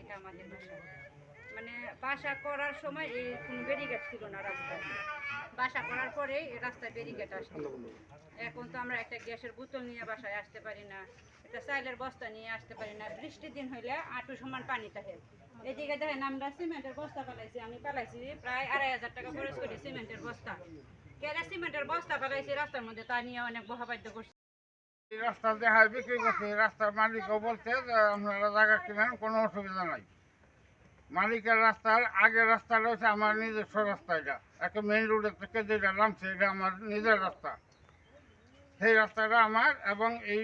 এটা আমাদের বাসা মানে বাসা করার সময় এই কোনো ব্যারিকেড ছিল না রাস্তায়। বাসা করার পরে রাস্তায় ব্যারিকেড আসছে এখন তো আমরা একটা গ্যাসের বোতল নিয়ে বাসায় আসতে পারি না, একটা চাইলের বস্তা নিয়ে আসতে পারি না। বৃষ্টির দিন হইলে আঁটু সমান পানি থাকে। এদিকে দেখেন আমরা সিমেন্টের বস্তা পালাইছি আমি পালাইছি প্রায় আড়াই হাজার টাকা খরচ করি সিমেন্টের বস্তা। কেরা সিমেন্টের বস্তা পালাইছি রাস্তার মধ্যে? তা নিয়ে অনেক বহাবাদ্য করছি। রাস্তা দেখায় বিক্রি করছে রাস্তার মালিকও বলছে যে আপনারা জায়গা কিনেন, কোনো অসুবিধা নাই। মালিকের রাস্তার আগের রাস্তাটা হচ্ছে আমার নিজস্ব রাস্তা এটা। একটা মেইন রোডের থেকে যেটা নামছে, এটা আমার নিজের রাস্তা। সেই রাস্তাটা আমার এবং এই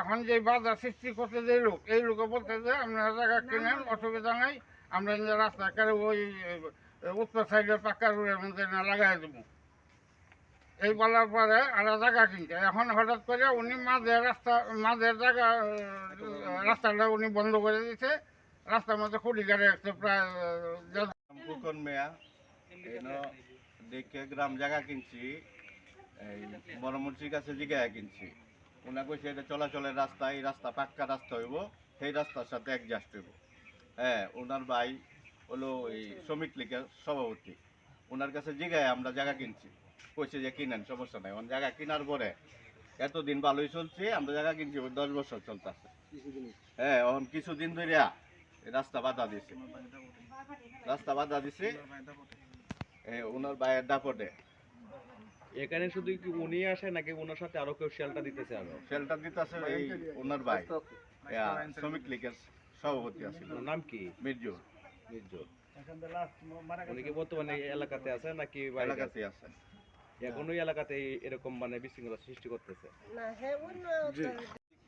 এখন যে বাধা সৃষ্টি করতে যে লোক, এই লোকে বলতে যে আপনারা জায়গা কিনেন, অসুবিধা নাই, আমরা নিজের রাস্তা কেন ওই উত্তর সাইডের পাক্কা রোডের মধ্যে লাগাই দেবো। এই বলার পরে আরও জায়গা কিনতে। এখন হঠাৎ করে উনি মাঝের রাস্তা, মাঝের জায়গা রাস্তাটা উনি বন্ধ করে দিয়েছে। রাস্তার মধ্যে খুঁড়ি গাড়ি রাখছে প্রায় ফুকন মেয়া দেখে গ্রাম জায়গা কিনছি, এই বড়মুর্চির কাছে জিগায় কিনছি। ওনা কইছে, এটা চলাচলের রাস্তা, এই রাস্তা পাক্কা রাস্তা হইব, সেই রাস্তার সাথে অ্যাডজাস্ট হইব। হ্যাঁ ওনার ভাই হলো এই শ্রমিক লীগের সভাপতি। ওনার কাছে জিগায় আমরা জায়গা কিনছি। কইছে যে কিনেন সমস্যা নাই। ওন জায়গা কেনার পরে এতদিন ভালোই চলছে আমরা জায়গা কিনছি দশ বছর চলতেছে। হ্যাঁ এখন কিছুদিন ধরে এই রাস্তা বাধা দিয়েছে রাস্তা বাধা দিছে ওনার দাপটে। এখানে শুধু কি উনি আসে নাকি ওনার সাথে আরও কেউ শেলটা দিতেছে আরও? শেল্টার দিতেছে এই ওনার ভাই। শ্রমিক লীগের সভাপতি আছে নাম কি? মির্জু মির্জুর। উনি কি বর্তমানে এলাকাতে আছে নাকি এলাকাতে আছে? এখন ওই এলাকাতে এরকম মানে বিশৃঙ্খলা সৃষ্টি করতেছে।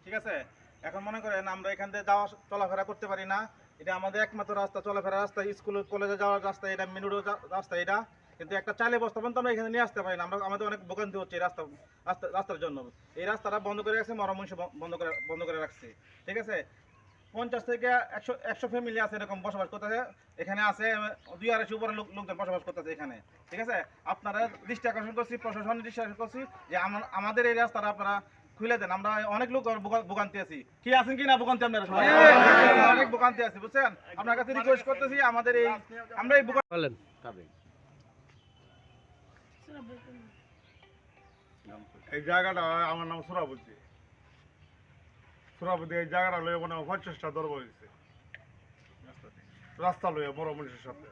ঠিক আছে? এখন মনে করেন আমরা এখান থেকে যাওয়া চলাফেরা করতে পারি না। এটা আমাদের একমাত্র রাস্তা চলাফেরা রাস্তা। স্কুল কলেজে যাওয়ার রাস্তা এটা মিনুর রাস্তা এটা। কিন্তু একটা চালে বস্তা পর্যন্ত আমরা এখানে নিয়ে আসতে পারি না। আমরা আমাদের অনেক ভোগান্তি হচ্ছে এই রাস্তা রাস্তা রাস্তার জন্য। এই রাস্তাটা বন্ধ করে রাখছে মরামংশ বন্ধ করে বন্ধ করে রাখছে। ঠিক আছে? পঞ্চাশ থেকে একশো একশো ফ্যামিলি আছে এরকম বসবাস করতেছে। এখানে আছে দুই আড়াইশো উপরে লোক লোকজন বসবাস করতেছে এখানে। ঠিক আছে? আপনারা দৃষ্টি আকর্ষণ করছি প্রশাসনের দৃষ্টি আকর্ষণ করছি যে আমাদের এই রাস্তাটা আপনারা খুলে দেন। আমরা অনেক লোক ভোগান্তি আছি। কি আছেন কি না ভোগান্তি আপনারা সবাই? অনেক ভোগান্তি আছি বুঝছেন? আপনার কাছে রিকোয়েস্ট করতেছি আমাদের এই আমরা এই ভোগান্তি বলেন। এই জায়গাটা আমার নাম সুরাবতী। সুরাবতী এই জায়গাটা লয়ে মনে পঞ্চাশটা দরব হয়েছে রাস্তা লয়ে বড় মানুষের সাথে।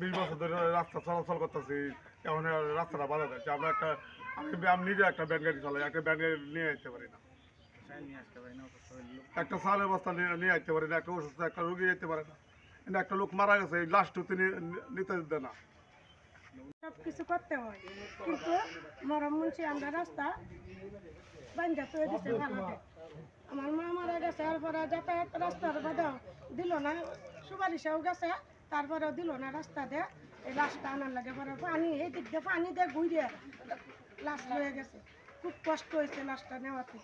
বিশ বছর ধরে রাস্তা চলাচল করতেছি, এখন রাস্তাটা বাধা যাচ্ছে আমরা একটা, আমি আমি নিজে একটা ব্যান গাড়ি চালাই, একটা ব্যান গাড়ি নিয়ে আসতে পারি না। একটা সালের বস্তা নিয়ে আসতে পারি না, একটা অসুস্থ, একটা রুগী যেতে পারে না। কিন্তু একটা লোক মারা গেছে, এই লাস্ট তিনি নিতে দেয় না। সব কিছু করতে হয়। কিন্তু মরম মুন্সি আমরা রাস্তা আমার মা মারা গেছে, এরপরে যাতায়াত রাস্তার বাধা দিল না, সুপারিশেও গেছে, তারপরেও দিল না রাস্তা দিয়ে। এই লাশটা আনার লাগে পরে পানি, এই দিক দিয়ে পানি দিয়ে ঘুরিয়ে লাশ হয়ে গেছে। খুব কষ্ট হয়েছে লাশটা নেওয়াতে।